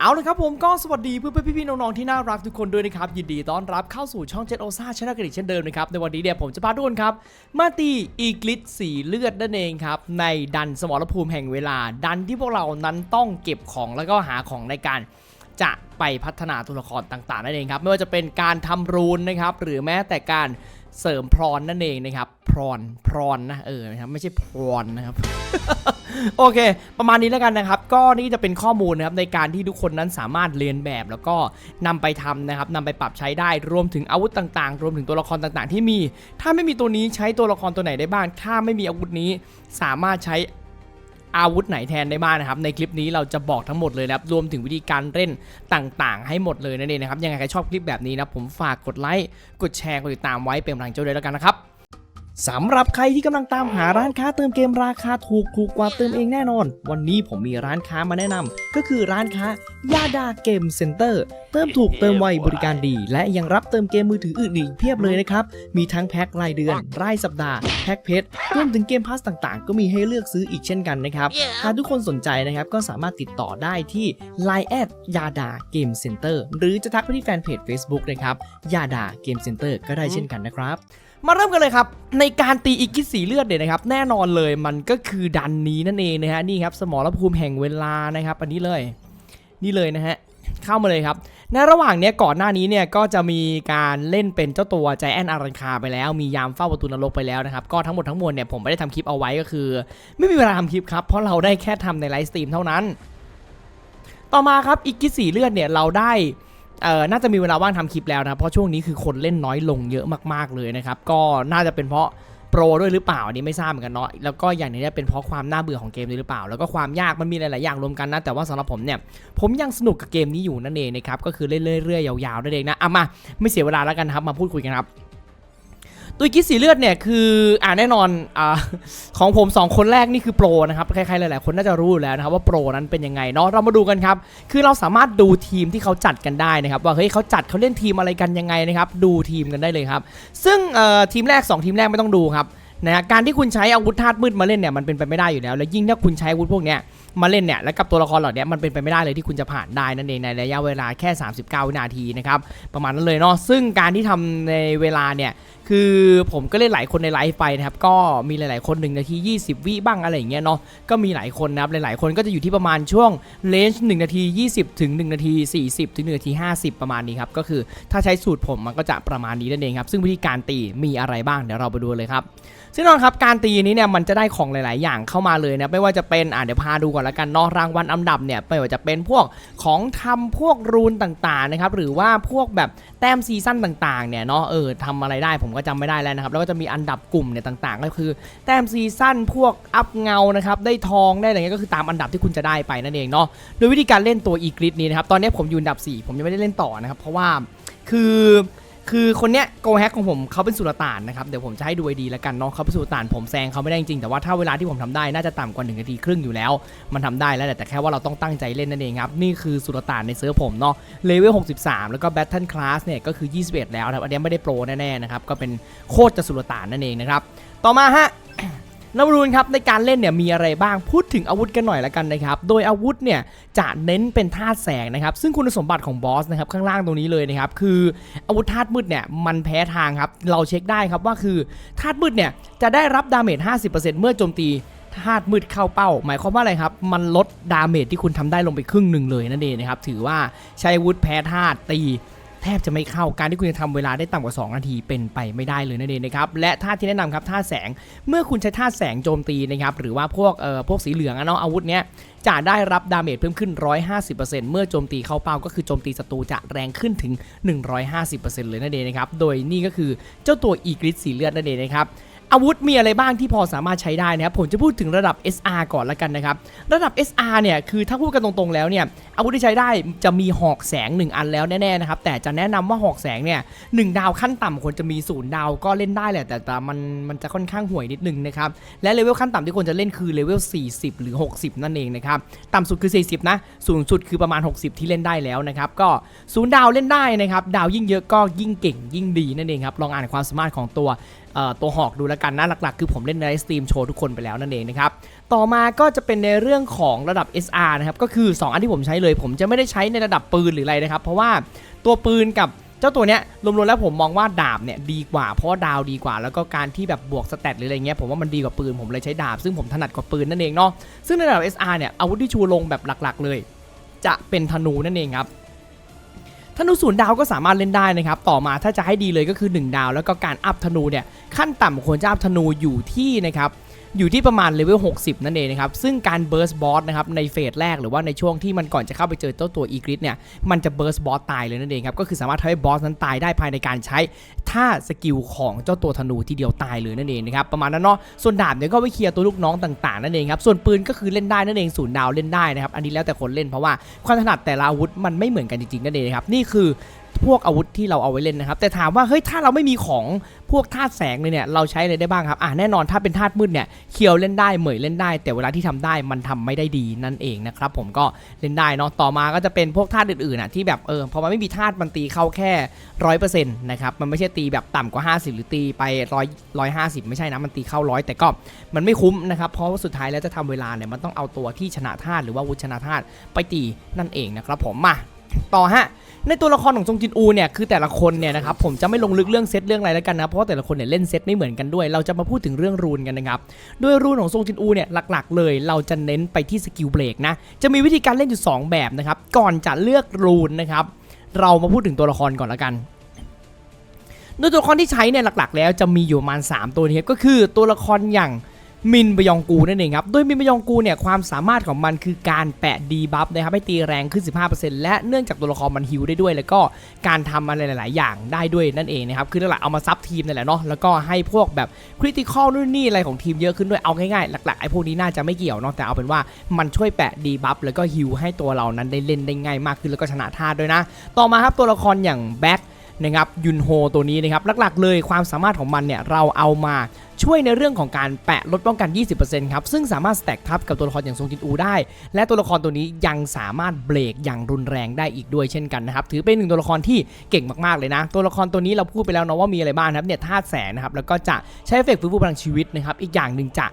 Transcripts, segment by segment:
เอาละครับผมก็สวัสดีเพื่อนๆพี่ๆน้องๆที่น่ารักทุกคนด้วยนะครับ ยินดีต้อนรับเข้าสู่ช่องเจ็ดโอซ่าชนะกันอีกเช่นเดิมนะครับ ในวันนี้เนี่ยผมจะพาทุกคนครับ มาตีอีกลิสสีเลือดนั่นเองครับ ในดันสมรภูมิแห่งเวลา ดันที่พวกเรานั้นต้องเก็บของแล้วก็หาของในการจะไปพัฒนาตัวละครต่างๆนั่นเองครับ ไม่ว่าจะเป็นการทำรูนนะครับ หรือแม้แต่การ เสริมพรอนนั่นเองนะครับพรอนพรอนนะเออนะครับไม่ใช่พรอนนะครับ โอเค ประมาณนี้แล้วกันนะครับ ก็นี่จะเป็นข้อมูลนะครับในการที่ทุกคนนั้นสามารถเรียนแบบแล้วก็นำไปทำนะครับนำไปปรับใช้ได้รวมถึงอาวุธต่างๆ รวมถึงตัวละครต่างๆ ที่มี ถ้าไม่มีตัวนี้ใช้ตัวละครตัวไหนได้บ้างถ้าไม่มีอาวุธนี้สามารถใช้ อาวุธไหนแทนได้บ้างนะครับในคลิปนี้เราจะบอกทั้งหมดเลยนะครับรวมถึงวิธีการเล่นต่างๆ ให้หมดเลยนั่นเองนะครับยังไงใครชอบคลิปแบบนี้นะผมฝากกดไลค์กดแชร์กดติดตามไว้เป็นกำลังใจด้วยแล้วกันนะครับ สำหรับใครที่กำลังตามหาร้านค้าเติมเกมราคาถูกถูกกว่าเติมเองแน่นอน วันนี้ผมมีร้านค้ามาแนะนำก็คือร้านค้ายาดาเกมเซ็นเตอร์เติมถูกเติมไวบริการดี และยังรับเติมเกมมือถืออื่นอีกเพียบเลยนะครับ มีทั้งแพ็ครายเดือน รายสัปดาห์ แพ็คเพชรรวมถึงเกมพาสต่างๆ ก็มีให้เลือกซื้ออีกเช่นกันนะครับ หากทุกคนสนใจนะครับก็สามารถติดต่อได้ที่ Line แอดยาดาเกมเซ็นเตอร์หรือจะทักไปที่แฟนเพจ Facebook นะครับยาดาเกมเซ็นเตอร์ก็ได้เช่นกันนะครับ มาเริ่มกันเลยครับ ในการตีอีกิสีเลือดเนี่ยนะครับ แน่นอนเลยมันก็คือดันนี้นั่นเองนะฮะนี่ครับสมรภูมิแห่งเวลานะครับ อันนี้เลย นี่เลยนะฮะเข้ามาเลยครับในระหว่างเนี้ยก่อนหน้านี้เนี่ยก็จะมีการเล่นเป็นเจ้าตัวใจแอนอารันคาไปแล้ว มียามเฝ้าประตูนรกไปแล้วนะครับ ก็ทั้งหมดทั้งมวลเนี่ยผมไม่ได้ทำคลิปเอาไว้ก็คือ ไม่มีเวลาทำคลิปครับ เพราะเราได้แค่ทำในไลฟ์สตรีมเท่านั้น ต่อมาครับอีกกิสีเลือดเนี่ยเราได้ เออน่าจะมีเวลาว่างทำคลิปแล้วนะเพราะช่วงนี้คือคนเล่นน้อยลงเยอะมาก ๆเลยนะครับก็น่าจะเป็นเพราะโปรด้วยหรือเปล่าอันนี้ไม่ทราบเหมือนกันเนาะแล้วก็อย่างนี้เนี่ยเป็นเพราะความน่าเบื่อของเกมด้วยหรือเปล่า แล้วก็ความยากมันมีหลาย ๆ อย่างรวมกันนะแต่ว่าสำหรับผมเนี่ยผมยังสนุกกับเกมนี้อยู่นั่นเองนะครับก็คือเล่นเรื่อย ๆ ยาวๆนั่นเองนะอะมาไม่เสียเวลาแล้วกันครับมาพูดคุยกันครับ ตัวกิสสีเลือดเนี่ยคืออ่าแน่นอนอ่าของผม 2 คนแรกนี่คือโปรนะครับใครๆหลายๆคนน่าจะรู้แล้วนะครับว่าโปรนั้นเป็นยังไงเนาะเรามาดูกันครับคือเราสามารถดูทีมที่เขาจัดกันได้นะครับว่าเฮ้ยเขาจัดเขาเล่นทีมอะไรกันยังไงนะครับดูทีมกันได้เลยครับซึ่งเอ่อทีมแรก 2 ทีมแรกไม่ต้องดูครับนะฮะการที่คุณใช้อาวุธธาตุมืดมาเล่นเนี่ยมันเป็นไปไม่ได้อยู่แล้ว แล้วยิ่งถ้าคุณใช้อาวุธพวกเนี้ย มาเล่นเนี่ยแล้วกับตัวละครเหล่านี้มันเป็นไปไม่ได้เลยที่คุณจะผ่านได้นั่นเองในระยะเวลาแค่ 39 วินาทีนะครับประมาณนั้นเลยเนาะซึ่งการที่ทำในเวลาเนี่ยคือผมก็เล่นหลายคนในไลฟ์ไปนะครับก็มีหลาย ๆ คน1นาที 20 วิบ้างอะไรอย่างเงี้ยเนาะก็มีหลายคนนะครับหลาย ๆ คนก็จะอยู่ที่ประมาณช่วงเลนจ์1นาที 20 ถึง 1 นาที 40 ถึง1นาที 50 ประมาณนี้ครับก็คือถ้าใช้สูตรผมมันก็จะประมาณนี้นั่นเองครับซึ่งวิธีการตีมีอะไรบ้างเดี๋ยวเราไปดูเลยครับซึ่งนอนครับการตีนี้เนี่ยมันจะได้ของหลาย ๆ อย่างเข้ามาเลยนะไม่ว่าจะเป็นอ่าเดี๋ยวพาดูก่อนละกันนาะรางวัลอันดับเนี่ยไม่ว่าจะเป็นพวกของทำพวกรูนต่างๆนะครับหรือว่าพวกแบบแต้มซีซั่นต่างๆเนี่ยเนาะเออทำอะไรได้ผมก็จำไม่ได้แล้วนะครับแล้วก็จะมีอันดับกลุ่มเนี่ยต่างๆ ก็คือแต้มซีซั่นพวกอัพเงานะครับได้ทองได้อะไรเงี้ยก็คือตามอันดับที่คุณจะได้ไปนั่นเองเนาะโดยวิธีการเล่นตัวอีกริดนี้นะครับตอนนี้ผมอยู่อันดับ 4 ผมยังไม่ได้เล่นต่อนะครับเพราะว่าคือ คือคนเนี้ยโกแฮกของผมเขาเป็นสุลต่านนะครับเดี๋ยวผมจะให้ดูไอดีแล้วกันเนาะเขาเป็นสุลต่านผมแซงเขาไม่ได้จริงๆแต่ว่าถ้าเวลาที่ผมทำได้น่าจะต่ำกว่า1นาทีครึ่งอยู่แล้ว มันทำได้แล้วแต่แค่ว่าเราต้องตั้งใจเล่นนั่นเองครับนี่คือสุลต่านในเซิร์ฟผมเนาะเลเวล63 แล้วก็แบทเทิลคลาสเนี่ยก็คือ 21 แล้วครับอันนี้ไม่ได้โปรแน่ๆนะครับก็เป็นโคตรจะสุลต่านนั่นเองนะครับต่อมาฮะ นำรูนครับในการเล่นเนี่ยมีอะไรบ้างพูดถึงอาวุธกันหน่อยละกันนะครับโดยอาวุธเนี่ยจะเน้นเป็นธาตุแสงนะครับซึ่งคุณสมบัติของบอสนะครับข้างล่างตรงนี้เลยนะครับคืออาวุธธาตุมืดเนี่ยมันแพ้ทางครับเราเช็คได้ครับว่าคือธาตุมืดเนี่ยจะได้รับดาเมจ50%เมื่อโจมตีธาตุมืดเข้าเป้า หมายความว่าอะไรครับ มันลดดาเมจที่คุณทำได้ลงไปครึ่งหนึ่งเลยนั่นเองนะครับ ถือว่าใช้อาวุธแพ้ธาตุตี ทบจะไม่เข้าการที่คุณจะทำเวลาได้ต่ำกว่า 2 นาทีเป็นไปไม่ได้เลยนั่นเองนะครับและท่าที่แนะนำครับท่าแสงเมื่อคุณใช้ท่าแสงโจมตีนะครับหรือว่าพวกเอ่อพวกสีเหลืองอะเนาะอาวุธเนี้ยจะได้รับดาเมจเพิ่มขึ้น 150%เมื่อโจมตีเข้าเป้าก็คือโจมตีศัตรูจะแรงขึ้นถึง 150%เลยนั่นเองนะครับโดยนี่ก็คือเจ้าตัวอีกริสสีเลือดนั่นเองนะครับ อาวุธมีอะไรบ้างที่พอสามารถใช้ได้นะครับผมจะพูดถึงระดับ SR ก่อนละกันนะครับ ระดับ SR เนี่ยคือถ้าพูดกันตรงๆแล้วเนี่ยอาวุธที่ใช้ได้จะมีหอกแสง 1 อันแล้วแน่ๆนะครับแต่จะแนะนำว่าหอกแสงเนี่ยหดาวขั้นต่ำควรจะมีศูนย์ดาวก็เล่นได้แหละแต่แต่มันมันจะค่อนข้างห่วยนิดนึงนะครับและเลเวลขั้นต่ำที่ควรจะเล่นคือเลเวล40 หรือ 60 นั่นเองนะครับต่ำสุดคือ 40 นะสูงสุดคือประมาณ 60 ที่เล่นได้แล้วนะครับก็ศูนย์ดาวเล่นได้นะครับดาวยิ่งเยอะก็ยิ่งเก่งยิ่งดีนั่นเองครับลองอ่านความสามารถของตัว ตัวหอกดูแล้วกันนะหลักๆ คือผมเล่นในไลฟ์สตรีมโชว์ทุกคนไปแล้วนั่นเองนะครับต่อมาก็จะเป็นในเรื่องของระดับ SR นะครับก็คือ 2 อันที่ผมใช้เลย ผมจะไม่ได้ใช้ในระดับปืนหรืออะไรนะครับ เพราะว่าตัวปืนกับเจ้าตัวเนี้ยรวมๆแล้วผมมองว่าดาบเนี่ยดีกว่าเพราะดาวดีกว่า แล้วก็การที่แบบบวกสเตตหรืออะไรเงี้ยผมว่ามันดีกว่าปืนผมเลยใช้ดาบ ซึ่งผมถนัดกว่าปืนนั่นเองเนาะซึ่งในระดับ SR เนี่ยอาวุธที่ชูลงแบบหลักๆ เลย จะเป็นธนูนั่นเองครับ ธนูศูนย์ดาวก็สามารถเล่นได้นะครับ ต่อมาถ้าจะให้ดีเลยก็คือ 1 ดาว แล้วก็การอัพธนูเนี่ยขั้นต่ำควรจะอัพธนูอยู่ที่นะครับ อยู่ที่ประมาณเลเวล 60 นั่นเองนะครับ ซึ่งการเบิร์สบอสนะครับในเฟสแรกหรือว่าในช่วงที่มันก่อนจะเข้าไปเจอเจ้าตัวอีกริสเนี่ยมันจะเบิร์สบอสตายเลยนั่นเองครับ ก็คือสามารถทำให้บอสนั้นตายได้ภายในการใช้ท่าสกิลของเจ้าตัวธนูทีเดียวตายเลยนั่นเองนะครับประมาณนั้นเนาะส่วนดาบเนี่ยก็ไว้เคลียร์ตัวลูกน้องต่างๆนั่นเองครับส่วนปืนก็คือเล่นได้นั่นเองศูนย์ดาวเล่นได้นะครับอันนี้แล้วแต่คนเล่นเพราะว่าความถนัดแต่ละอาวุธมันไม่เหมือนกันจริงๆนั่นเองครับนี่คือ พวกอาวุธที่เราเอาไว้เล่นนะครับแต่ถามว่าเฮ้ยถ้าเราไม่มีของพวกธาตุแสงเลยเนี่ยเราใช้อะไรได้บ้างครับอะแน่นอนถ้าเป็นธาตุมืดเนี่ยเคียวเล่นได้เหมยเล่นได้ แต่เวลาที่ทำได้มันทำไม่ได้ดีนั่นเองนะครับผมก็เล่นได้เนาะต่อมาก็จะเป็นพวกธาตุอื่นๆอะที่แบบเออพอมันไม่มีธาตุมันตีเข้าแค่ร้อยเปอร์เซ็นต์นะครับมันไม่ใช่ตีแบบต่ำกว่า 50 หรือตีไปร้อยร้อยห้าสิบไม่ใช่นะมันตีเข้าร้อยแต่ก็มันไม่คุ้มนะครับเพราะว่าสุดท้ายแล้วจะทำเวลาเนี่ยมันต้องเอาตัวที่ชนะธาตุหรือว่าวุชนะธาตุไปตีนั่นเองนะครับผมมาต่อฮะ ในตัวละครของจงจินอูเนี่ยคือแต่ละคนเนี่ยนะครับผมจะไม่ลงลึกเรื่องเซตเรื่องอะไรแล้วกันนะเพราะว่าแต่ละคนเนี่ยเล่นเซตไม่เหมือนกันด้วย เราจะมาพูดถึงเรื่องรูนกันนะครับด้วยรูนของทรงจินอูเนี่ยหลักๆ เลย เราจะเน้นไปที่สกิลเบรกนะจะมีวิธีการเล่นอยู่ 2 แบบนะครับก่อนจะเลือกรูนนะครับเรามาพูดถึงตัวละครก่อนละกันโดยตัวละครที่ใช้เนี่ยหลักๆ แล้วจะมีอยู่ประมาณ 3 ตัวนี้ก็คือตัวละครอย่าง มินบยองกูนั่นเองครับโดยมินบยองกูเนี่ยความสามารถของมันคือการแปะดีบัฟนะครับให้ตีแรงขึ้น 15%และเนื่องจากตัวละครมันฮิวได้ด้วย แล้วก็การทำอะไรหลาย ๆ อย่างได้ด้วยนั่นเองนะครับคือหลักๆเอามาซับทีมนั่นแหละเนาะแล้วก็ให้พวกแบบคริติคอลนู่นนี่อะไรของทีมเยอะขึ้นด้วยเอาง่าย ๆ หลัก ๆ ไอ้พวกนี้น่าจะไม่เกี่ยวเนาะแต่เอาเป็นว่ามันช่วยแปะดีบัฟแล้วก็ฮิวให้ตัวเรานั้นได้เล่นได้ง่ายมากขึ้นแล้วก็ชนะท่าด้วยนะ ต่อมาครับตัวละครอย่างแบ็คนะครับยุนโฮตัวนี้นะครับหลักๆเลยความสามารถของมันเนี่ยเราเอามา ช่วยในเรื่องของการแปะลดป้องกัน 20%ครับ ซึ่งสามารถสแต็กทับกับตัวละครอย่างทรงจินอูได้ และตัวละครตัวนี้ยังสามารถเบรกอย่างรุนแรงได้อีกด้วยเช่นกันนะครับ ถือเป็นหนึ่งตัวละครที่เก่งมากๆเลยนะ ตัวละครตัวนี้เราพูดไปแล้วเนาะว่ามีอะไรบ้างครับเนี่ยธาตุแสงนะครับ แล้วก็จะใช้เอฟเฟกต์ฟื้นฟูพลังชีวิตนะครับ อีกอย่างหนึ่งจะ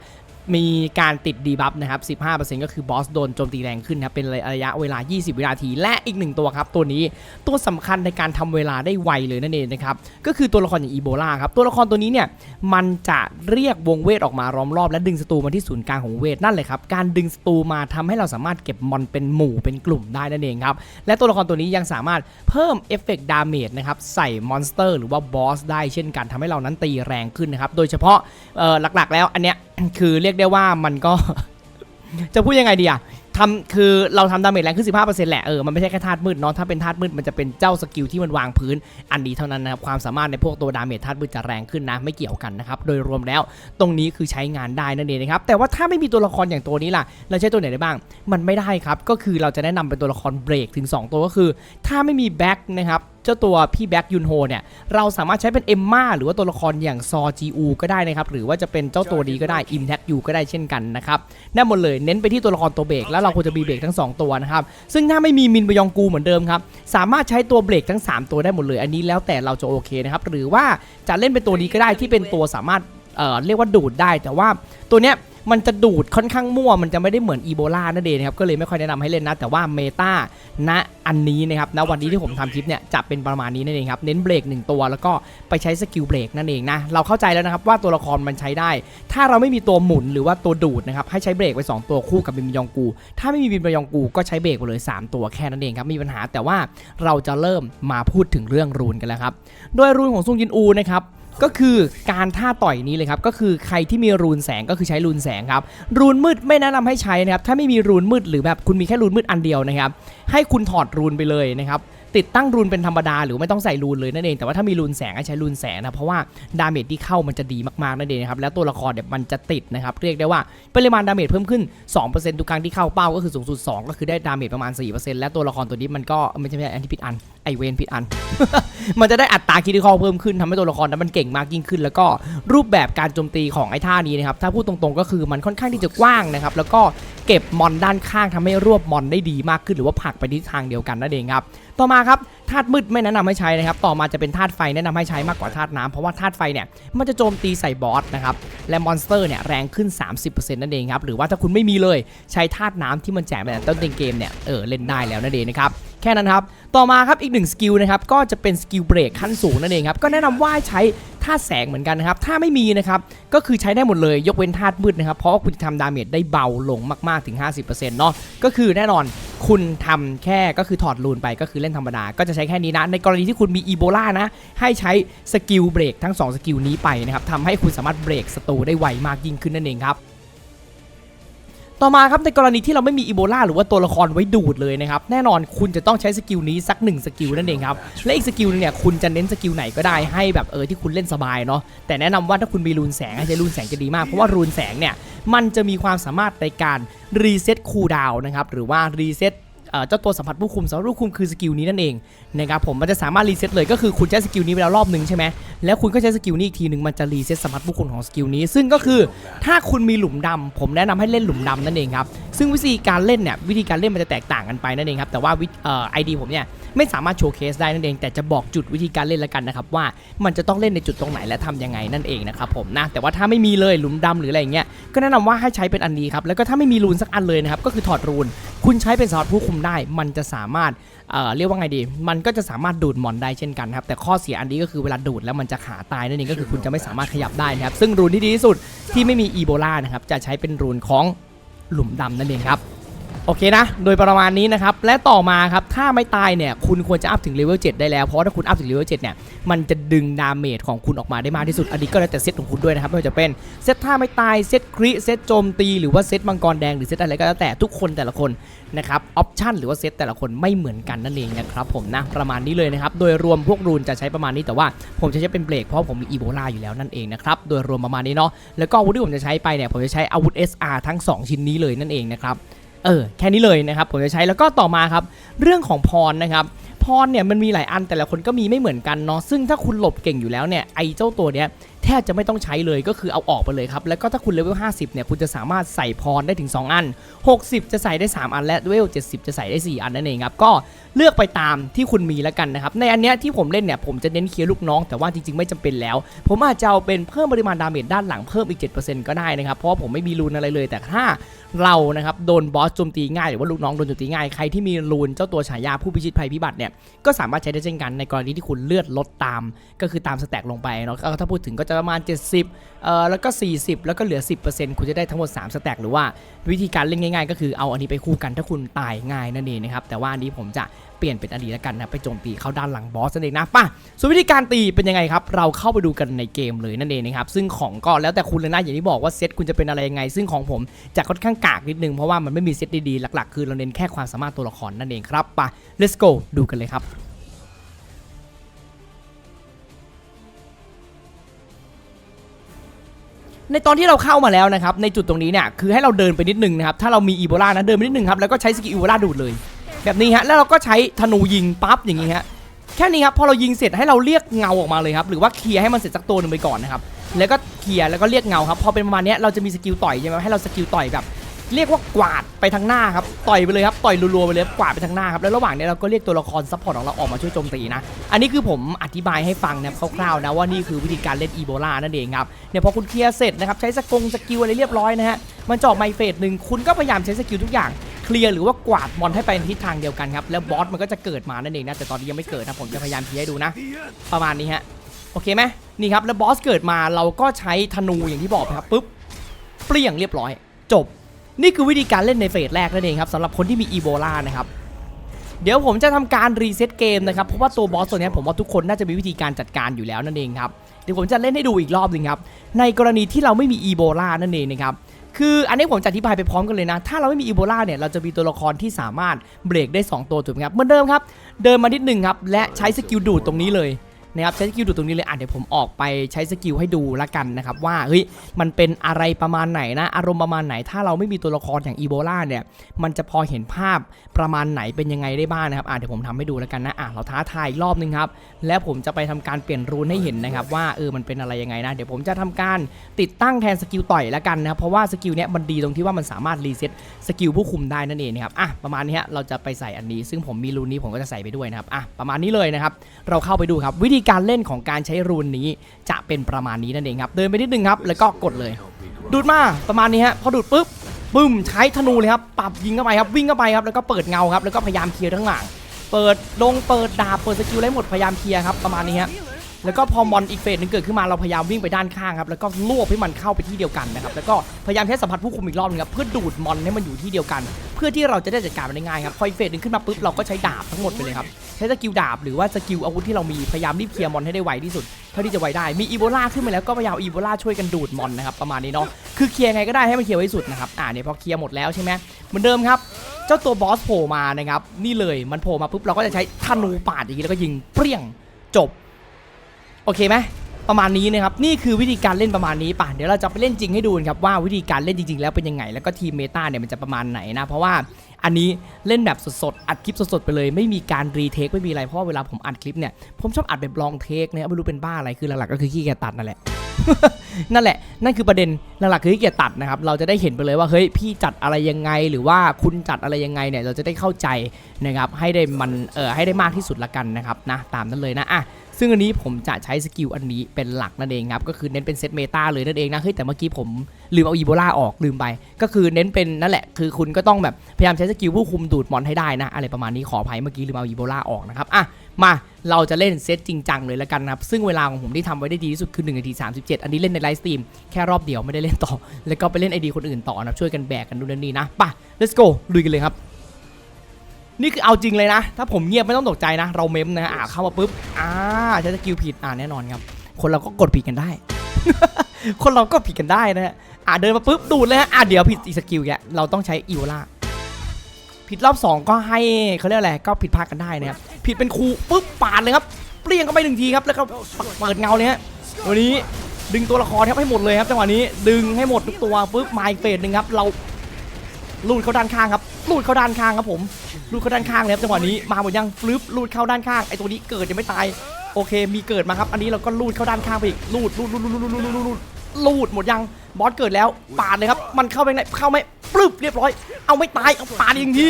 มีการติดดีบัฟนะครับ 15%ก็คือบอสโดนโจมตีแรงขึ้นครับเป็นระยะเวลา 20 วินาที และอีกหนึ่งตัวครับ ตัวนี้ตัวสำคัญในการทำเวลาได้ไวเลยนั่นเองนะครับ ก็คือตัวละครอย่างอีโบลาครับ ตัวละครตัวนี้เนี่ย มันจะเรียกวงเวทออกมาล้อมรอบและดึงศัตรูมาที่ศูนย์กลางของเวทนั่นเลยครับ การดึงศัตรูมาทำให้เราสามารถเก็บมอนเป็นหมู่เป็นกลุ่มได้นั่นเองครับ และตัวละครตัวนี้ยังสามารถเพิ่มเอฟเฟกต์ดาเมจนะครับใส่มอนสเตอร์หรือว่าบอสได้เช่นกันทำให้เรานั้นตีแรงขึ้นนะครับ โดยเฉพาะหลักๆ แล้วอันเนี้ยคือเรียกได้ว่ามันก็ จะพูดยังไงดีอะทำคือเราทำดาเมจแรงขึ้น 15%แหละ เออ มันไม่ใช่แค่ธาตุมืดเนาะ ถ้าเป็นธาตุมืดมันจะเป็นเจ้าสกิลที่มันวางพื้น อันนี้เท่านั้นนะครับ ความสามารถในพวกตัวดาเมจธาตุมืดจะแรงขึ้นนะ ไม่เกี่ยวกันนะครับ โดยรวมแล้วตรงนี้คือใช้งานได้นั่นเองนะครับ แต่ว่าถ้าไม่มีตัวละครอย่างตัวนี้ล่ะ เราใช้ตัวไหนได้บ้าง มันไม่ได้ครับ ก็คือเราจะแนะนำเป็นตัวละครเบรกถึง 2 ตัวก็คือ ถ้าไม่มีแบ็คนะครับ เจ้าตัวพี่แบ็กยุนโฮเนี่ยเราสามารถใช้เป็นเอมมาหรือว่าตัวละครอย่างซอจีอูก็ได้นะครับหรือว่าจะเป็นเจ้าตัวนี้ก็ได้อิมแท็กยูก็ได้เช่นกันนะครับได้หมดเลยเน้นไปที่ตัวละครตัวเบรกแล้วเราควรจะมีเบรกทั้ง 2 ตัวนะครับซึ่งถ้าไม่มีมินบยองกูเหมือนเดิมครับสามารถใช้ตัวเบรกทั้ง 3 ตัวได้หมดเลย อันนี้แล้วแต่เราจะโอเคนะครับหรือว่าจะเล่นเป็นตัวนี้ก็ได้ที่เป็นตัวสามารถเอ่อเรียกว่าดูดได้ แต่ว่าตัวเนี้ย มันจะดูดค่อนข้างมั่ว มันจะไม่ได้เหมือนอีโบลานั่นเองนะครับ ก็เลยไม่ค่อยแนะนำให้เล่นนะ แต่ว่าเมตาณอันนี้นะครับ ณ วันนี้ที่ผมทำคลิปเนี่ย จะเป็นประมาณนี้นั่นเองครับ เน้นเบรกหนึ่งตัว แล้วก็ไปใช้สกิลเบรกนั่นเองนะ เราเข้าใจแล้วนะครับว่าตัวละครมันใช้ได้ ถ้าเราไม่มีตัวหมุนหรือว่าตัวดูดนะครับ ให้ใช้เบรกไป 2 ตัวคู่กับบิมยองกู ถ้าไม่มีบิมยองกูก็ใช้เบรกไปเลย 3 ตัวแค่นั้นเองครับ มีปัญหาแต่ว่าเราจะเริ่มมาพูดถึงเรื่องรูนกันแล้วครับ โดยรูนของซุงจินอูนะครับ ก็คือการท่าต่อยนี้เลยครับก็คือใครที่มีรูนแสงก็คือใช้รูนแสงครับรูนมืดไม่แนะนำให้ใช้นะครับถ้าไม่มีรูนมืดหรือแบบคุณมีแค่รูนมืดอันเดียวนะครับให้คุณถอดรูนไปเลยนะครับ ติดตั้งรูนเป็นธรรมดาหรือไม่ต้องใส่รูนเลยนั่นเองแต่ว่าถ้ามีรูนแสงให้ใช้รูนแสงนะเพราะว่าดาเมจที่เข้ามันจะดีมากๆนั่นเองนะครับแล้วตัวละครเนี่ยมันจะติดนะครับเรียกได้ว่าปริมาณดาเมจเพิ่มขึ้น 2%ทุกครั้งที่เข้าเป้าก็คือสูงสุด 2 ก็คือได้ดาเมจประมาณ 4%และตัวละครตัวนี้มันก็ไม่ใช่ไม่ใช่อันที่ผิดอันไอเวนผิดอัน มันจะได้อัตราคิดที่ข้อเพิ่มขึ้นทำให้ตัวละครนั้นมันเก่งมากยิ่งขึ้น แล้วก็รูปแบบการโจมตีของไอ้ท่านี้นะครับถ้าพูดตรงๆก็คือมันค่อนข้างที่จะกว้างนะครับแล้วก็เก็บมอนด้านข้างทำให้รวบมอนได้ดีมากขึ้น หรือว่าผักไปทิศทางเดียวกันนั่นเองครับ ต่อมาครับธาตุมืดไม่แนะนำให้ใช้นะครับ ต่อมาจะเป็นธาตุไฟแนะนำให้ใช้มากกว่าธาตุน้ำเพราะว่าธาตุไฟเนี่ยมันจะโจมตีใส่บอสนะครับและมอนสเตอร์เนี่ยแรงขึ้น 30%นั่นเองครับหรือว่าถ้าคุณไม่มีเลยใช้ธาตุน้ำที่มันแจกมาแต่ต้นเกมเนี่ยเออเล่นได้แล้วนั่นเองนะครับแค่นั้นครับต่อมาครับอีกหนึ่งสกิลนะครับก็จะเป็นสกิลเบรกขั้นสูงนั่นเองครับก็แนะนำว่าใช้ ธาตุแสงเหมือนกันนะครับ ถ้าไม่มีนะครับ ก็คือใช้ได้หมดเลยยกเว้นธาตุมืดนะครับ เพราะว่าคุณจะทำดาเมจได้เบาลงมากๆถึง 50%เนาะก็คือแน่นอนคุณทำแค่ก็คือถอดรูนไปก็คือเล่นธรรมดา ก็จะใช้แค่นี้นะ ในกรณีที่คุณมีอีโบลานะ ให้ใช้สกิลเบรกทั้ง 2 สกิลนี้ไปนะครับทำให้คุณสามารถเบรกศัตรูได้ไวมากยิ่งขึ้นนั่นเองครับ ต่อมาครับในกรณีที่เราไม่มีอีโบลาหรือว่าตัวละครไว้ดูดเลยนะครับแน่นอนคุณจะต้องใช้สกิลนี้สักหนึ่งสกิลนั่นเองครับและอีกสกิลนึงเนี่ยคุณจะเน้นสกิลไหนก็ได้ให้แบบเออที่คุณเล่นสบายเนาะแต่แนะนำว่าถ้าคุณมีรูนแสงให้ใช้รูนแสงจะดีมากเพราะว่ารูนแสงเนี่ยมันจะมีความสามารถในการรีเซ็ตคูลดาวน์นะครับหรือว่ารีเซ็ต เจ้าตัวสัมผัสผู้คุมสัมผัสผู้คุมคือสกิลนี้นั่นเองนะครับผมมันจะสามารถรีเซ็ตเลยก็คือคุณใช้สกิลนี้ไปแล้วรอบหนึ่งใช่ไหมแล้วคุณก็ใช้สกิลนี้อีกทีหนึ่งมันจะรีเซ็ตสัมผัสผู้คุมของสกิลนี้ ซึ่งก็คือถ้าคุณมีหลุมดำผมแนะนำให้เล่นหลุมดำนั่นเองครับซึ่งวิธีการเล่นเนี่ยวิธีการเล่นมันจะแตกต่างกันไปนั่นเองครับแต่ว่าวิเอ่อไอดีผมเนี่ยไม่สามารถโชว์เคสได้นั่นเอง แต่จะบอกจุดวิธีการเล่นแล้วกันนะครับว่ามันจะต้องเล่นในจุดตรงไหนและทำยังไงนั่นเองนะครับผมนะแต่ว่าถ้าไม่มีเลยหลุมดำหรืออะไรเงี้ยก็แนะนำว่าให้ใช้เป็นอันนี้ครับแล้วก็ถ้าไม่มีรูนสักอันเลยนะครับก็คือถอดรูน คุณใช้เป็นซอสผู้คุมได้ มันจะสามารถเอ่อเรียกว่าไงดี มันก็จะสามารถดูดมอนได้เช่นกันครับ แต่ข้อเสียอันนี้ก็คือเวลาดูดแล้วมันจะขาตายนั่นเองก็คือคุณจะไม่สามารถขยับได้นะครับ ซึ่งรูนที่ดีที่สุดที่ไม่มีอีโบลานะครับ จะใช้เป็นรูนของหลุมดำนั่นเองครับ โอเคนะ โดยประมาณนี้นะครับ และต่อมาครับ ถ้าไม่ตายเนี่ย คุณควรจะอัพถึงเลเวล7ได้แล้ว เพราะถ้าคุณอัพถึงเลเวล7เนี่ย มันจะดึงดาเมจของคุณออกมาได้มากที่สุด อันนี้ก็แล้วแต่เซตของคุณด้วยนะครับ ไม่ว่าจะเป็นเซตท่าไม่ตาย เซตคริเซตโจมตี หรือว่าเซตมังกรแดง หรือเซตอะไรก็แล้วแต่ ทุกคนแต่ละคนนะครับ ออปชั่นหรือว่าเซตแต่ละคนไม่เหมือนกันนั่นเองนะครับผมนะ ประมาณนี้เลยนะครับ โดยรวมพวกรูนจะใช้ประมาณนี้ แต่ว่าผมจะใช้เป็นเบรกเพราะผมมีอีโบลาอยู่แล้วนั่นเองนะครับ โดยรวมประมาณนี้เนาะ แล้วก็อาวุธที่ผมจะใช้ไปเนี่ย ผมจะใช้อาวุธ SR ทั้งสองชิ้นนี้เลยนั่นเองนะครับ เออแค่นี้เลยนะครับผมจะใช้แล้วก็ต่อมาครับ เรื่องของพรนะครับพรเนี่ยมันมีหลายอันแต่ละคนก็มีไม่เหมือนกันเนาะซึ่งถ้าคุณหลบเก่งอยู่แล้วเนี่ยไอ้เจ้าตัวเนี้ย แทบจะไม่ต้องใช้เลยก็คือเอาออกไปเลยครับ แล้วก็ถ้าคุณเลเวล 50 เนี่ย คุณจะสามารถใส่พรได้ถึง 2 อัน 60 จะใส่ได้ 3 อันและเลเวล 70 จะใส่ได้ 4 อันนั่นเองครับ ก็เลือกไปตามที่คุณมีแล้วกันนะครับ ในอันเนี้ยที่ผมเล่นเนี่ย ผมจะเน้นเคลียร์ลูกน้อง แต่ว่าจริงๆ ไม่จำเป็นแล้ว ผมอาจจะเอาเป็นเพิ่มปริมาณดาเมจด้านหลังเพิ่มอีก 7%ก็ได้นะครับ เพราะผมไม่มีรูนอะไรเลย แต่ถ้าเรานะครับโดนบอสโจมตีง่ายหรือว่าลูกน้องโดนโจมตีง่ายใครที่มีรูนเจ้าตัวฉายาผู้พิชิตภัยพิบัติเนี่ยก็สามารถใช้ได้เช่นกันในกรณีที่คุณเลือดลดตาม ก็คือตามสแต็กลงไปเนาะถ้าพูดถึงก็จะประมาณ 70เอ่อแล้วก็ 40 แล้วก็เหลือ 10%คุณจะได้ทั้งหมด 3 สแต็กหรือว่าวิธีการเล่นง่ายๆ ก็คือเอาอันนี้ไปคู่กันถ้าคุณตายง่ายนั่นเองนะครับแต่ว่าอันนี้ผมจะเปลี่ยนเป็นอันนี้แล้วกันนะไปโจมตีเข้าด้านหลังบอสนั่นเองนะป่ะส่วนวิธีการตีเป็นยังไงครับเราเข้าไปดูกันในเกมเลยนั่นเองนะครับซึ่งของก็แล้วแต่คุณเลยนะอย่างที่บอกว่าเซตคุณจะเป็นอะไรยังไง ซึ่งของผมจะค่อนข้างกากนิดนึงเพราะว่ามันไม่มีเซตดีๆหลักๆ คือเราเน้นแค่ความสามารถตัวละครนั่นเองครับป่ะ let's go ดูกันเลยครับ ในตอนที่เราเข้ามาแล้วนะครับในจุดตรงนี้เนี่ยคือให้เราเดินไปนิดนึงนะครับถ้าเรามีอีโบลานะเดินไปนิดนึงครับแล้วก็ใช้สกิลอีโบลาดูดเลย แบบนี้ฮะแล้วเราก็ใช้ธนูยิงปั๊บอย่างนี้ฮะแค่นี้ครับพอเรายิงเสร็จให้เราเรียกเงาออกมาเลยครับหรือว่าเคลียร์ให้มันเสร็จสักตัวหนึ่งไปก่อนนะครับแล้วก็เคลียร์แล้วก็เรียกเงาครับพอเป็นประมาณนี้เราจะมีสกิลต่อยใช่ไหมให้เราสกิลต่อยแบบ เรียกว่ากวาดไปทางหน้าครับต่อยไปเลยครับต่อยรัวๆไปเลยกวาดไปทางหน้าครับแล้วระหว่างนี้เราก็เรียกตัวละครซัพพอร์ตของเราออกมาช่วยโจมตีนะอันนี้คือผมอธิบายให้ฟังนะครับคร่าวๆนะว่านี่คือวิธีการเล่นอีโบลานั่นเองครับเนี่ยพอคุณเคลียร์เสร็จนะครับใช้สกงสกิลอะไรเรียบร้อยนะฮะมันจออกมเฟสหนึ่งคุณก็พยายามใช้สกิลทุกอย่างเคลียร์หรือว่ากวาดมอนให้ไปในทิศทางเดียวกันครับแล้วบอสมันก็จะเกิดมานั่นเองนะแต่ตอนนี้ยังไม่เกิดนะผมจะพยายามเคลียร์ให้ดูนะ ประมาณนี้ฮะโอเคไหมนี่ครับแล้วบอสเกิดมาเราก็ใช้ธนูอย่างที่บอกครับปุ๊บเปลี่ยงเรียบร้อย จบ นี่คือวิธีการเล่นในเฟสแรกนั่นเองครับสำหรับคนที่มีอีโบลานะครับเดี๋ยวผมจะทำการรีเซ็ตเกมนะครับเพราะว่าตัวบอสตัวนี้ผมว่าทุกคนน่าจะมีวิธีการจัดการอยู่แล้วนั่นเองครับเดี๋ยวผมจะเล่นให้ดูอีกรอบหนึ่งครับในกรณีที่เราไม่มีอีโบลานั่นเองนะครับคืออันนี้ผมจะอธิบายไปพร้อมกันเลยนะ ถ้าเราไม่มีอีโบลาเนี่ยเราจะมีตัวละครที่สามารถเบรกได้ 2 ตัวถูกไหมครับเหมือนเดิมครับ เดินมานิดหนึ่งครับและใช้สกิลดูดตรงนี้เลย นะครับใช้สกิลดูตรงนี้เลยอะเดี๋ยวผมออกไปใช้สกิลให้ดูละกันนะครับว่าเฮ้ยมันเป็นอะไรประมาณไหนนะอารมณ์ประมาณไหน ถ้าเราไม่มีตัวละครอย่างอีโบลาเนี่ยมันจะพอเห็นภาพประมาณไหนเป็นยังไงได้บ้างนะครับอะเดี๋ยวผมทำให้ดูล้วกันนะอะเราท้าทายอีกรอบนึงครับแล้วผมจะไปทำการเปลี่ยนรูนให้เห็นนะครับว่าเออมันเป็นอะไรยังไงนะเดี๋ยวผมจะทำการติดตั้งแทนสกิลต่อยล้วกันนะครับเพราะว่าสกิลเนี้ยมันดีตรงที่ว่ามันสามารถรีเซ็ตสกิลผู้คุมได้นั่นเองนะครับอะประมาณนี้ฮะเราจะไปใส่อันนี้ ซึ่งผมมีรูนนี้ผมก็จะใส่ไปด้วยนะครับอะประมาณนี้เลยนะครับเราเข้าไปดูครับวิธีการเล่นของการใช้รูนนี้จะเป็นประมาณนี้นั่นเองครับ เดินไปนิดนึงครับ แล้วก็กดเลย ดูดมาประมาณนี้ฮะพอดูดปุ๊บปึ้มใช้ธนูเลยครับปรับยิงเข้าไปครับวิ่งเข้าไปครับแล้วก็เปิดเงาครับแล้วก็พยายามเคลียร์ทั้งหลัง เปิดลงเปิดดาบเปิดสกิลไล่หมดพยายามเคลียร์ครับประมาณนี้ฮะ แล้วก็พอมอนอีกเฟสหนึ่งเกิดขึ้นมาเราพยายามวิ่งไปด้านข้างครับแล้วก็ลวกให้มันเข้าไปที่เดียวกันนะครับแล้วก็พยายามใช้สัมผัสผู้คุมอีกรอบนึงครับเพื่อดูดมอนให้มันอยู่ที่เดียวกัน เพื่อที่เราจะได้จัดการมันได้ง่ายครับพออีกเฟสหนึ่งขึ้นมาปุ๊บเราก็ใช้ดาบทั้งหมดไปเลยครับใช้สกิลดาบหรือว่าสกิลอาวุธที่เรามีพยายามรีบเคลียร์มอนให้ได้ไวที่สุดเท่าที่จะไวได้มีอีโบลาขึ้นมาแล้วก็พยายามอีโบลาช่วยกันดูดมอนนะครับประมาณนี้เนาะคือเคลียร์ไงก็ได้ให้มันเคลียร์ไว้สุดนะครับอ่าเนี่ยพอเคลียร์หมดแล้วใช่ไหมเหมือนเดิมครับเจ้าตัวบอสโผล่มานะครับนี่เลยมันโผล่มาปุ๊บเราก็จะใช้ธนูปาดอย่างนี้แล้วก็ยิงเปรี้ยงจบ โอเคไหมประมาณนี้นะครับนี่คือวิธีการเล่นประมาณนี้ป่ะเดี๋ยวเราจะไปเล่นจริงให้ดูครับว่าวิธีการเล่นจริง ๆ แล้วเป็นยังไง แล้วก็ทีมเมตาเนี่ยมันจะประมาณไหนนะเพราะว่าอันนี้เล่นแบบสดๆอัดคลิปสดๆไปเลย ไม่มีการรีเทคไม่มีอะไรเพราะเวลาผมอัดคลิปเนี่ยผมชอบอัดแบบลองเทคนะไม่รู้เป็นบ้าอะไรคือหลักๆก็คือขี้เกียจตัดนั่นแหละนั่นแหละ นั่นคือประเด็นหลักๆคือขี้เกียจตัดนะครับ เราจะได้เห็นไปเลยว่าเฮ้ยพี่จัดอะไรยังไง หรือว่าคุณจัดอะไรยังไงเนี่ยเราจะได้เข้าใจนะครับให้ได้มันเออให้ได้มากที่สุดละกันนะครับนะตามนั้นเลยนะอะ ซึ่งอันนี้ผมจะใช้สกิลอันนี้เป็นหลักนั่นเองครับ ก็คือเน้นเป็นเซตเมตาเลยนั่นเองนะ เฮ้ยแต่เมื่อกี้ผมลืมเอาอีโบลาออกลืมไป ก็คือเน้นเป็นนั่นแหละ คือคุณก็ต้องแบบพยายามใช้สกิลผู้คุมดูดมอนให้ได้นะ อะไรประมาณนี้ขออภัยเมื่อกี้ลืมเอาอีโบลาออกนะครับ อะ มาเราจะเล่นเซตจริงจังเลยละกันนะครับ ซึ่งเวลาของผมที่ทำไว้ได้ดีที่สุดคือ1นาที37 อันนี้เล่นในไลฟ์สตรีมแค่รอบเดียวไม่ได้เล่นต่อ แล้วก็ไปเล่นไอดีคนอื่นต่อนะช่วยกันแบกกันดูนนนี่นะป่ะ let's go ลุยกันเลยครับ นี่คือเอาจริงเลยนะ ถ้าผมเงียบไม่ต้องตกใจนะ เราเมมนะอ่าเข้ามาปุ๊บอ่าใช้สกิลผิดอ่าแน่นอนครับ คนเราก็กดผิดกันได้ คนเราก็ผิดกันได้นะฮะอ่าเดินมาปุ๊บดูดเลยฮะอ่าเดี๋ยวผิดอีกสกิลแกเราต้องใช้อีวล่าผิดรอบสองก็ให้เขาเรียกอะไรก็ผิดพลาดกันได้นะครับผิดเป็นครูปุ๊บปาดเลยครับเปรี้ยงเข้าไปหนึ่งทีครับแล้วก็เปิดเงาเลยฮะวันนี้ดึงตัวละครครับให้หมดเลยครับจังหวะนี้ดึงให้หมดทุกตัวปุ๊บมาอีกเฟสหนึ่งครับเรา ลูดเข้าด้านข้างครับลูดเข้าด้านข้างครับผมลูดเข้าด้านข้างเลยครับจังหวะนี้มาหมดยังฟลึบลูดเข้าด้านข้างไอตัวนี้เกิดยังไม่ตายโอเค มีเกิดมาครับ อันนี้เราก็ลูดเข้าด้านข้างไปอีกลูดลูดลูดลูดลูดลูดลูดลูดลูดหมดยังบอสเกิดแล้วปาดเลยครับ มันเข้าไปไหนเข้าไหมปลึบเรียบร้อย เอาไม่ตายเอาปาดอีกที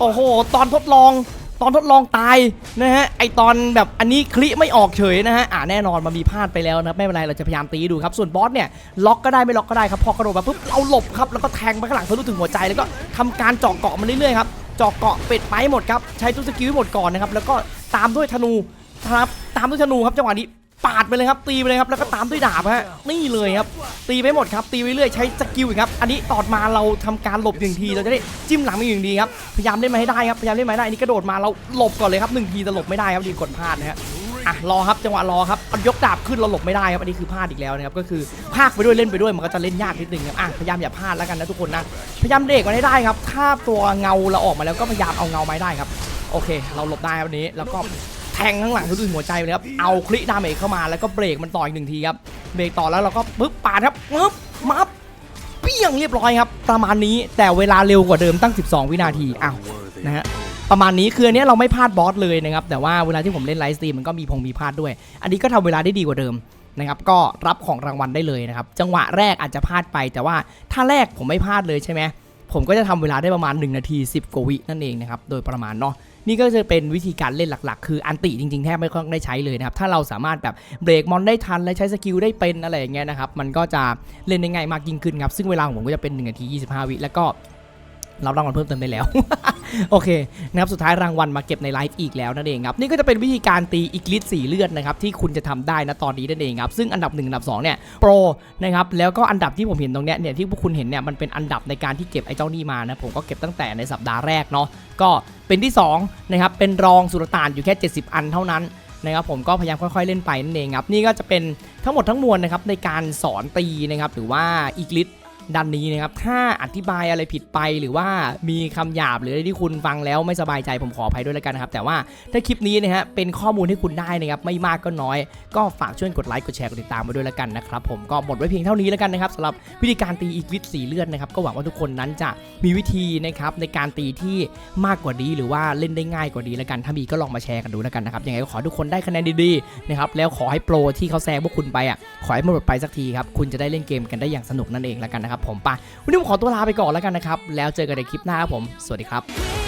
โอ้โห ตอนทดลอง ตอนทดลองตายนะฮะไอตอนแบบอันนี้คลิไม่ออกเฉยนะฮะอ่าแน่นอนมันมีพลาดไปแล้วนะไม่เป็นไรเราจะพยายามตีดูครับส่วนบอสเนี่ยล็อกก็ได้ไม่ล็อกก็ได้ครับพอกระโดดมาปุ๊บเราหลบครับแล้วก็แทงไปข้างหลังทะลุถึงหัวใจแล้วก็ทำการเจาะเกาะมันเรื่อยๆครับเจาะเกาะเป็ดไปหมดครับใช้ทุกสกิลหมดก่อนนะครับแล้วก็ตามด้วยธนูครับตามด้วยธนูครับจังหวะนี้ ปาดไปเลยครับตีไปเลยครับแล้วก็ตามด้วยดาบฮะนี่เลยครับ ตีไปหมดครับตีไปเรื่อยใช้สกิลอีกครับอันนี้ตอดมาเราทำการหลบหนึ่งทีเราจะได้จิ้มหลังอีกหนึ่งทีครับพยายามเล่นมาให้ได้ครับพยายามเล่นมาให้ได้อันนี้กระโดดมาเราหลบก่อนเลยครับหนึ่งทีจะหลบไม่ได้ครับดีกดพลาดนะฮะอะรอครับจังหวะรอครับยกดาบขึ้นเราหลบไม่ได้ครับอันนี้คือพลาดอีกแล้วนะครับก็คือพากไปด้วยเล่นไปด้วยมันก็จะเล่นยากนิดนึงครับอะพยายามอย่าพลาดแล้วกันนะทุกคนนะพยายามเบรกมันให้ได้ครับถ้าตัวเงาเราออกมาแล้วก็พยายามเอาเงาไม้ได้ครับโอเค เราหลบได้ครับนี้แล้วก็ แทงข้างหลังทะลุถึงหัวใจเลยครับ เอาคลิดาเมจเข้ามาแล้วก็เบรกมันต่ออีกหนึ่งทีครับ เบรกต่อแล้วเราก็ปึ๊บปาดครับปึ๊บมับเปี้ยงเรียบร้อยครับ ประมาณนี้แต่เวลาเร็วกว่าเดิมตั้ง 12 วินาทีอ้าวนะฮะประมาณนี้คืออันเนี้ยเราไม่พลาดบอสเลยนะครับ แต่ว่าเวลาที่ผมเล่นไลฟ์สตรีมมันก็มีพงมีพลาดด้วย อันนี้ก็ทำเวลาได้ดีกว่าเดิมนะครับก็รับของรางวัลได้เลยนะครับ จังหวะแรกอาจจะพลาดไป แต่ว่าถ้าแรกผมไม่พลาดเลยใช่ไหมผมก็จะทำเวลาได้ประมาณ 1 นาที 10กว่าวินั่นเองนะครับโดยประมาณเนาะ นี่ก็จะเป็นวิธีการเล่นหลัก ๆ คืออันติจริงๆ แทบไม่ค่อยได้ใช้เลยนะครับ ถ้าเราสามารถแบบเบรกมอนได้ทันและใช้สกิลได้เป็นอะไรอย่างเงี้ยนะครับ มันก็จะเล่นได้ง่ายมากยิ่งขึ้นครับ ซึ่งเวลาของผมก็จะเป็น1นาที 25 วิแล้วก็ รับรางวัลเพิ่มเติมได้แล้ว โอเคนะครับสุดท้ายรางวัลมาเก็บในไลฟ์อีกแล้วนั่นเองครับนี่ก็จะเป็นวิธีการตีอีกลิตสีเลือดนะครับที่คุณจะทำได้นะตอนนี้นั่นเองครับซึ่งอันดับ1อันดับ2เนี่ยโปรนะครับแล้วก็อันดับที่ผมเห็นตรงเนี้ยเนี่ยที่พวกคุณเห็นเนี่ยมันเป็นอันดับในการที่เก็บไอ้เจ้านี่มานะผมก็เก็บตั้งแต่ในสัปดาห์แรกเนาะก็เป็นที่2นะครับเป็นรองสุลต่านอยู่แค่ 70 อันเท่านั้นนะครับผมก็พยายามค่อย ๆเล่นไปนั่นเองครับนี่ก็จะเป็นทั้งหมดทั้งมวลนะครับในการสอนตีนะครับหรือว่าอีกลิต ดันนี้นะครับ ถ้าอธิบายอะไรผิดไปหรือว่ามีคำหยาบหรืออะไรที่คุณฟังแล้วไม่สบายใจผมขออภัยด้วยแล้วกันนะครับ แต่ว่าถ้าคลิปนี้นะฮะเป็นข้อมูลให้คุณได้นะครับ ไม่มากก็น้อย ก็ฝากช่วยกดไลค์กดแชร์กดติดตามมาด้วยแล้วกันนะครับผมก็หมดไว้เพียงเท่านี้แล้วกันนะครับสำหรับวิธีการตีอีกลิตสีเลือดนะครับก็หวังว่าทุกคนนั้นจะมีวิธีนะครับในการตีที่มากกว่านี้หรือว่าเล่นได้ง่ายกว่านี้แล้วกันถ้ามีก็ลองมาแชร์กันดูแล้วกันนะครับยังไงก็ขอทุกคนได้คะแนนดีๆนะครับแล้วขอให้โปรที่เขาแซงพวกคุณไปอะขอให้มันหมดไปสักทีครับคุณจะได้เล่นเกมกันได้อย่างสนุกนั่นเองแล้วกันนะครับผมไปวันนี้ผมขอตัวลาไปก่อนแล้วกันนะครับ แล้วเจอกันในคลิปหน้าครับผม สวัสดีครับ